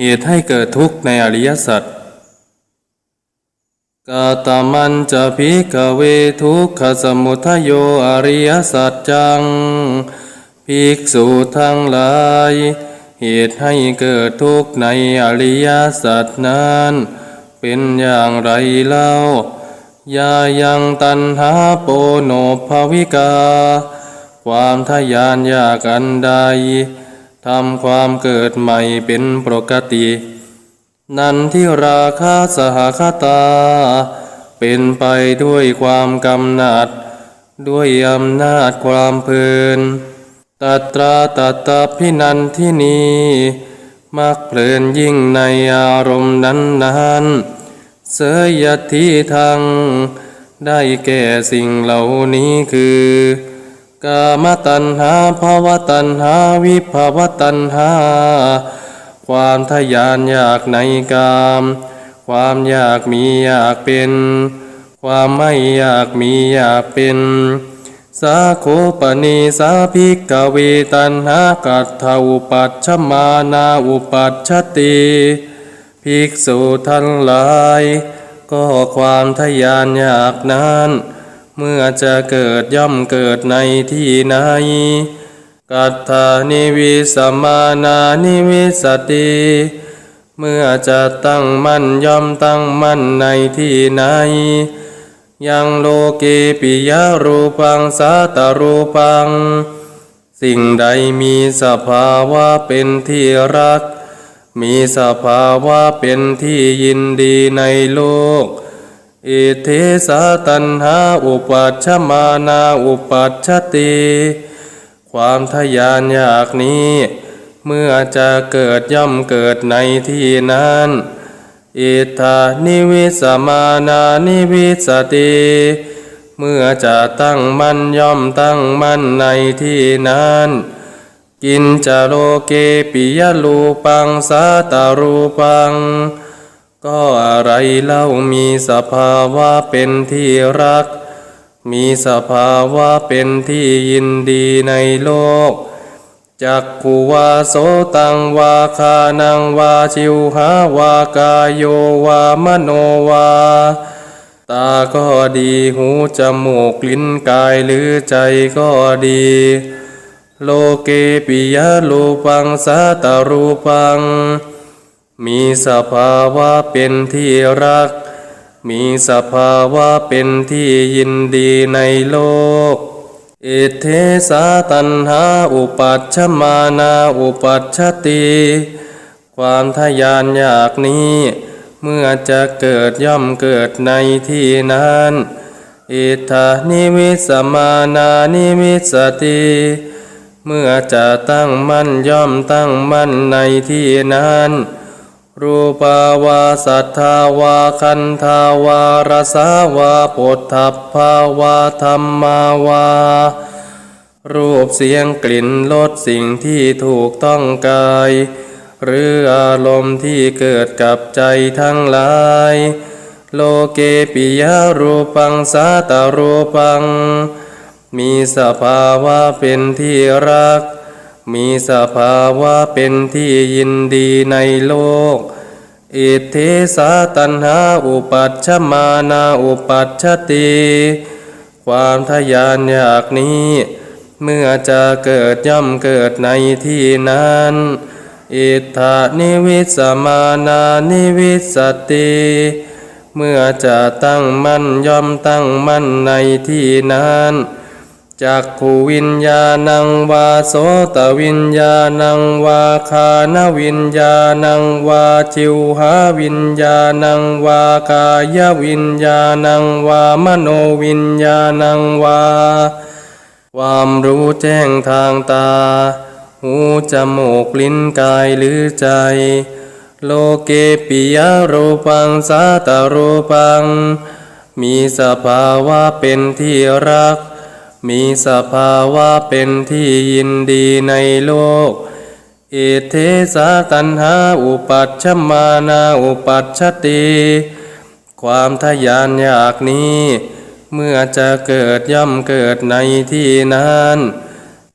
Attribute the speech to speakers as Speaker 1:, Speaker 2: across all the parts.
Speaker 1: เหตุให้เกิดทุกข์ในอริยสัจกาตมันจะพิกเวทุกขสมุทโยอริยสัจจัง ภิกษุทั้งหลาย เหตุให้เกิดทุกข์ในอริยสัจนั้น เป็นอย่างไรเล่ายายังตันหาโปโนภวิกา ความทยานอยากอันใด ทำความเกิดใหม่เป็นปกติ นันที่ราคาสหคตา เป็นไปด้วยความกำหนัด ด้วยอำนาจความเพลินตัตราตัตพินันที่นี้มักเพลินยิ่งในอารมณ์นั้นนั้นเสยยทีทางได้แก่สิ่งเหล่านี้คือ กามตัณหาภาวะตัณหาวิภาวะตัณหา ความทะยานอยากในกาม ความอยากมีอยากเป็น ความไม่อยากมีอยากเป็น สาโคปนิสาภิกเวตันหากัตถาอุปัชฌมานาอุปัชชติภิกษุทั้งหลาย ก็ความทะยานอยากนั้น เมื่อจะเกิดย่อมเกิดในที่ไหนกัตถานิวิสมานานิวิสติเมื่อจะตั้งมั่นย่อมตั้งมั่นในที่ไหนยังโลเกปิยรูปังสาตรูปัง สิ่งใดมีสภาวะเป็นที่รัก มีสภาวะเป็นที่ยินดีในโลก อิเทสาตันหาอุปัชฌมานาอุปัชติความทะยานอยากนี้ เมื่อจะเกิดย่อมเกิดในที่นั้นอิทานิวิสมานานิวิสติเมื่อจะตั้งมั่นย่อมตั้งมั่นในที่นั้น กินจโลเกปิยลูปังสาตารูปัง ก็อะไรเล่ามีสภาวะเป็นที่รัก มีสภาวะเป็นที่ยินดีในโลก จักขุวาโสตังวาคานังวาชิวหาวากายโยวามโนวา ตาก็ดีหูจมูกลิ้นกายหรือใจก็ดี โลเกปิยะรูปังสาตารูปัง มีสภาวะเป็นที่รัก มีสภาวะเป็นที่ยินดีในโลก เอเทสาตันหาอุปัชฌมานาอุปัชชติความทยานอยากนี้ เมื่อจะเกิดย่อมเกิดในที่นั้นอิทานิวิสมานานิวิสติ เมื่อจะตั้งมั่นย่อมตั้งมั่นในที่นั้น รูปาวาสัทธาวาคันธาวารสาวาปุถัพภาวาธรรมาวา รูปเสียงกลิ่นรสสิ่งที่ถูกต้องกาย หรืออารมณ์ที่เกิดกับใจทั้งหลาย โลเกปิยารูปังสาตารูปัง มีสภาวะเป็นที่รัก มีสภาวะเป็นที่ยินดีในโลก อิทธิสาตันหาอุปัชฌมานาอุปัชชติ ความทะยานอยากนี้ เมื่อจะเกิดย่อมเกิดในที่นั้น อิทธานิวิสมานานิวิสติ เมื่อจะตั้งมั่นย่อมตั้งมั่นในที่นั้น จักขูวิญญาณังวาโสตวิญญาณังวาคานวิญญาณังวาจิวหาวิญญาณังวากายวิญญาณังวามโนวิญญาณังวา ความรู้แจ้งทางตา หูจมูกลิ้นกายหรือใจ โลเกปิยรูปังสาตารูปัง มีสภาวะเป็นที่รัก มีสภาวะเป็นที่ยินดีในโลก เอเทสาตันหาอุปัชฌมานาอุปัชชติความทะยานอยากนี้ เมื่อจะเกิดย่อมเกิดในที่นั้น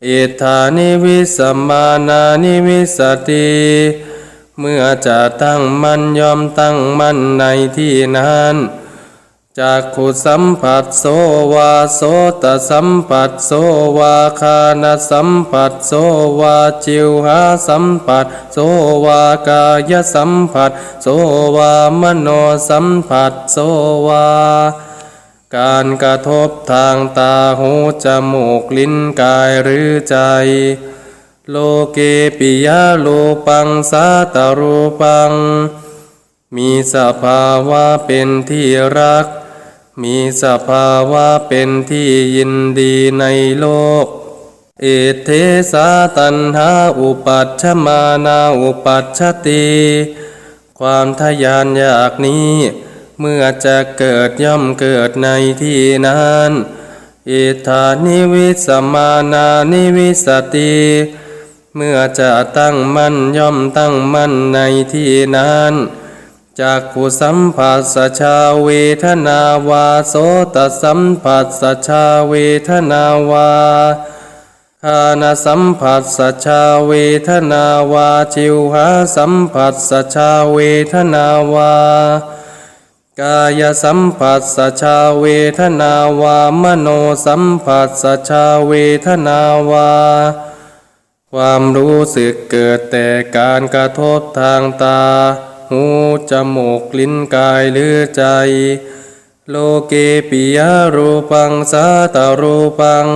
Speaker 1: เอธานิวิสมมานานิวิสติ เมื่อจะตั้งมั่นย่อมตั้งมั่นในที่นั้น จากขุสัมผัสโสวาโสตสัมผัสโสวาคานสัมผัสโสวาจิวหาสัมผัสโสวากายสัมผัสโสวามโนสัมผัสโสวาการกระทบทางตาหูจมูกลิ้นกายหรือใจ โลเกปิยะโลปังสาตรูปัง มีสภาวะเป็นที่รัก มีสภาวะเป็นที่ยินดีในโลก เอเทสาตันหาอุปัชฌมานาอุปัชชติ ความทะยานอยากนี้ เมื่อจะเกิดย่อมเกิดในที่นั้นอิทานิวิสมานานิวิสติ เมื่อจะตั้งมั่นย่อมตั้งมั่นในที่นั้น จากขุสัมผัสสชาเวทนาวาโสตสัมผัสสชาเวทนาวาคานสัมผัสสชาเวทนาวาจิวหาสัมผัสสชาเวทนาวากายสัมผัสสชาเวทนาวามโนสัมผัสสชาเวทนาวาความรู้สึกเกิดแต่การกระทบทางตา หูจมูกลิ้นกายหรือใจ โลเกปิยรูปังสาตรูปัง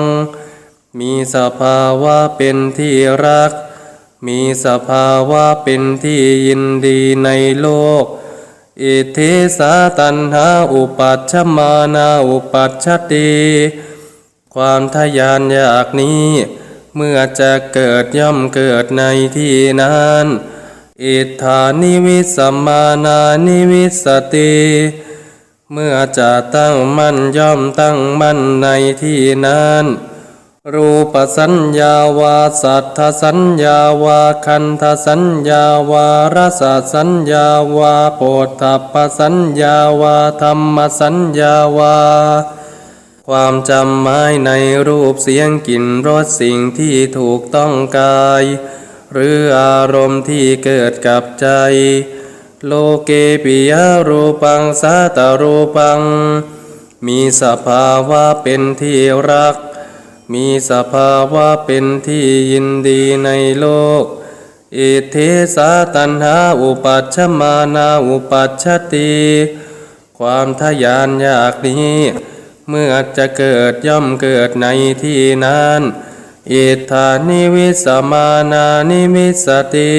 Speaker 1: มีสภาวะเป็นที่รัก มีสภาวะเป็นที่ยินดีในโลกอิทธิสาตันหาอุปัชฌมานาอุปัชชติความทะยานอยากนี้ เมื่อจะเกิดย่อมเกิดในที่นั้น อิทธานิวิสัมมานานิวิสติ เมื่อจะตั้งมั่นย่อมตั้งมั่นในที่นั้น รูปสัญญาวาสัทธสัญญาวาคันธสัญญาวารสสัญญาวาโปฏฐปสัญญาวาธรรมสัญญาวาความจำหมายในรูปเสียงกลิ่นรสสิ่งที่ถูกต้องกาย หรืออารมณ์ที่เกิดกับใจ โลเกปิยรูปังสาตรูปัง มีสภาวะเป็นที่รัก มีสภาวะเป็นที่ยินดีในโลก อิทสาตันหาอุปัชฌมานาอุปัชติความทะยานอยากนี้ เมื่อจะเกิดย่อมเกิดในที่นั้น อิทธานิวิสมานานิวิสติ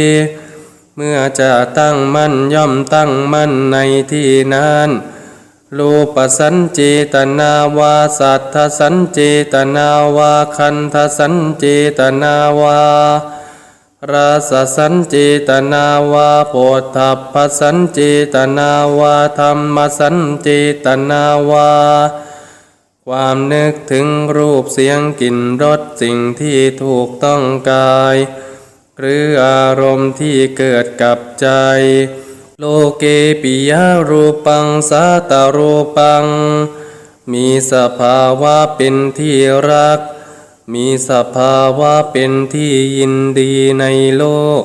Speaker 1: เมื่อจะตั้งมั่นย่อมตั้งมั่นในที่นั้นรูปสัญเจตนาวาสัทธสัญเจตนาวาคันธสัญเจตนาวาราสสัญเจตนาวาโปฏฐัพพสัญเจตนาวาธรรมสัญเจตนาวา ความนึกถึงรูปเสียงกลิ่นรสสิ่งที่ถูกต้องกาย หรืออารมณ์ที่เกิดกับใจ โลเกปิยรูปังสาตรูปัง มีสภาวะเป็นที่รัก มีสภาวะเป็นที่ยินดีในโลก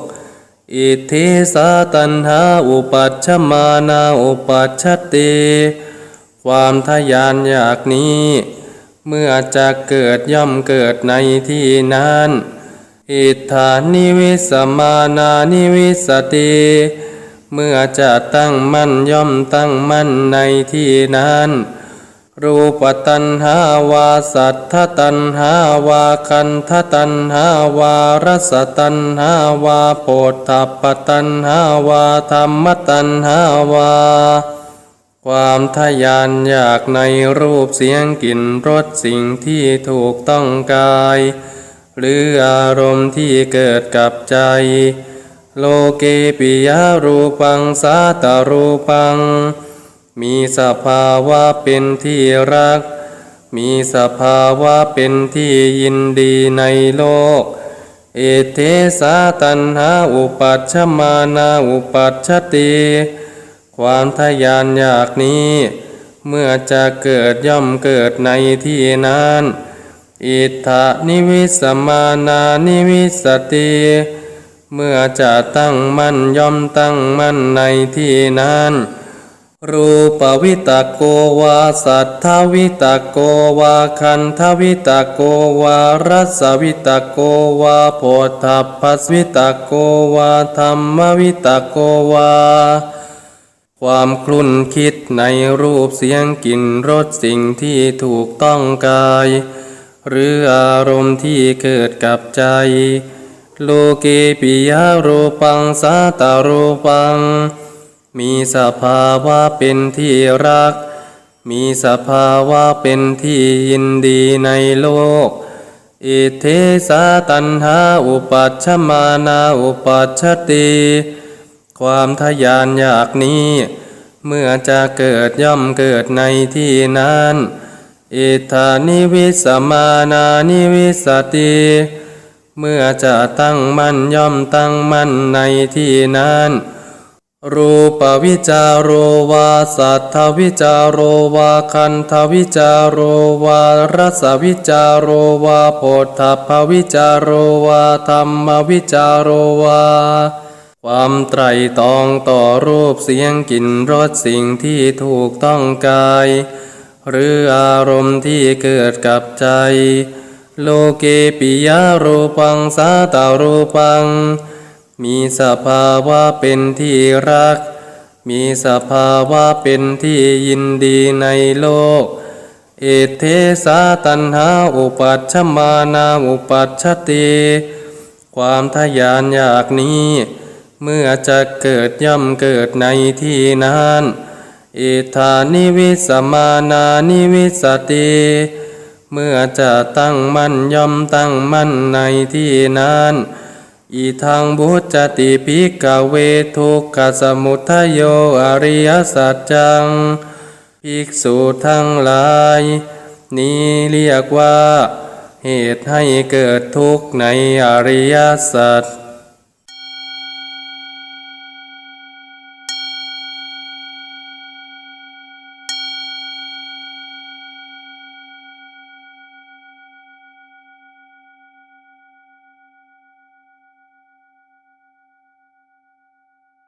Speaker 1: อิทธิสาตันหาอุปัชมานาอุปัชชติ ความทะยานอยากนี้ เมื่อจะเกิดย่อมเกิดในที่นั้น อิทธานิวิสมานานิวิสติ เมื่อจะตั้งมั่นย่อมตั้งมั่นในที่นั้น รูปตัณหาวาสัทธตัณหาวาคันธตัณหาวารสตัณหาวาโปฏฐัปตัณหาวาธรรมตัณหาวา ความทะยานอยากในรูปเสียงกลิ่นรสสิ่งที่ถูกต้องกาย หรืออารมณ์ที่เกิดกับใจ โลเกปิยะรูปังสาตรูปัง มีสภาวะเป็นที่รัก มีสภาวะเป็นที่ยินดีในโลก เอเทสาตันหาอุปัชฌมานาอุปัชชติ ความทะยานอยากนี้ เมื่อจะเกิดย่อมเกิดในที่นั้น อิทธานิวิสมานานิวิสติ เมื่อจะตั้งมั่นย่อมตั้งมั่นในที่นั้น รูปวิตกโกวาสัทธวิตกโกวาคันทวิตกโกวารัสวิตกโกวาโพธพัสวิตกโกวาธรรมวิตกโกวา ความคลุ่นคิดในรูปเสียงกลิ่นรสสิ่งที่ถูกต้องกาย หรืออารมณ์ที่เกิดกับใจ โลเกปิยารูปังสาตารูปัง มีสภาวะเป็นที่รัก มีสภาวะเป็นที่ยินดีในโลก อิเทสาตันหาอุปัชฌมานาอุปัชชติ ความทะยานอยากนี้ เมื่อจะเกิดย่อมเกิดในที่นั้น อิทานิวิสมานานิวิสติ เมื่อจะตั้งมั่นย่อมตั้งมั่นในที่นั้น รูปวิจารโรวาสัทธวิจารโรวาคันธวิจารโรวารสวิจารโรวาโพธพวิจารโรวาธรรมวิจารโรวา ความไตรตองต่อรูปเสียงกลิ่นรสสิ่งที่ถูกต้องกาย หรืออารมณ์ที่เกิดกับใจ โลเกปิยารูปังสาตารูปัง มีสภาวะเป็นที่รัก มีสภาวะเป็นที่ยินดีในโลก เอเทสาตันหาอุปัชมานาอุปัชชติ ความทะยานอยากนี้ เมื่อจะเกิดย่อมเกิดในที่นั้นอิธานิวิสมานานิวิสติ เมื่อจะตั้งมั่นย่อมตั้งมั่นในที่นั้นอีทางบุจติภิกขเวทุกขสมุทโยอริยสัจจัง ภิกษุทั้งหลาย นี้เรียกว่า เหตุให้เกิดทุกข์ในอริยสัจ